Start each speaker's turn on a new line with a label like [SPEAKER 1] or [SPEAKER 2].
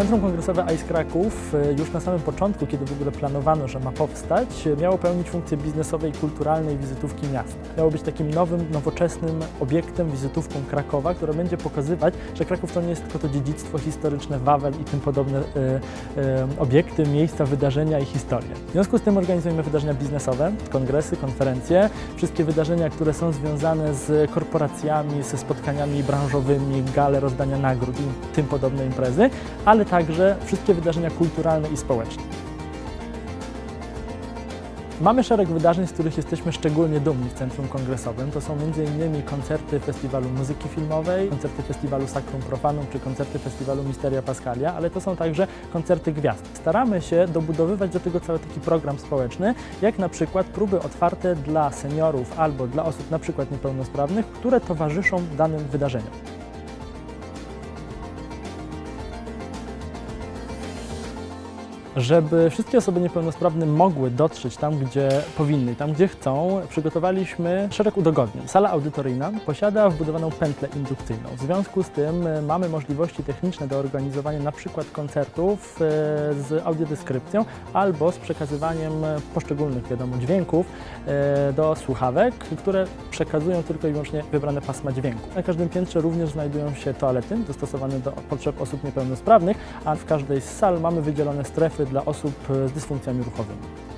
[SPEAKER 1] Centrum Kongresowe ICE Kraków y, już na samym początku, kiedy w ogóle planowano, że ma powstać, y, miało pełnić funkcję biznesowej, kulturalnej wizytówki miasta. Miało być takim nowym, nowoczesnym obiektem, wizytówką Krakowa, która będzie pokazywać, że Kraków to nie jest tylko to dziedzictwo historyczne, Wawel i tym podobne y, y, obiekty, miejsca, wydarzenia i historie. W związku z tym organizujemy wydarzenia biznesowe, kongresy, konferencje, wszystkie wydarzenia, które są związane z korporacjami, ze spotkaniami branżowymi, gale rozdania nagród i tym podobne imprezy, ale także wszystkie wydarzenia kulturalne i społeczne. Mamy szereg wydarzeń, z których jesteśmy szczególnie dumni w Centrum Kongresowym. To są m.in. koncerty Festiwalu Muzyki Filmowej, koncerty Festiwalu Sacrum Profanum czy koncerty Festiwalu Misteria Pascalia, ale to są także koncerty gwiazd. Staramy się dobudowywać do tego cały taki program społeczny, jak na przykład próby otwarte dla seniorów albo dla osób na przykład niepełnosprawnych, które towarzyszą danym wydarzeniom. Żeby wszystkie osoby niepełnosprawne mogły dotrzeć tam, gdzie powinny, tam, gdzie chcą, przygotowaliśmy szereg udogodnień. Sala audytoryjna posiada wbudowaną pętlę indukcyjną. W związku z tym e, mamy możliwości techniczne do organizowania na przykład koncertów e, z audiodeskrypcją albo z przekazywaniem poszczególnych, wiadomo, dźwięków e, do słuchawek, które przekazują tylko i wyłącznie wybrane pasma dźwięku. Na każdym piętrze również znajdują się toalety dostosowane do potrzeb osób niepełnosprawnych, a w każdej z sal mamy wydzielone strefy dla osób z dysfunkcjami ruchowymi.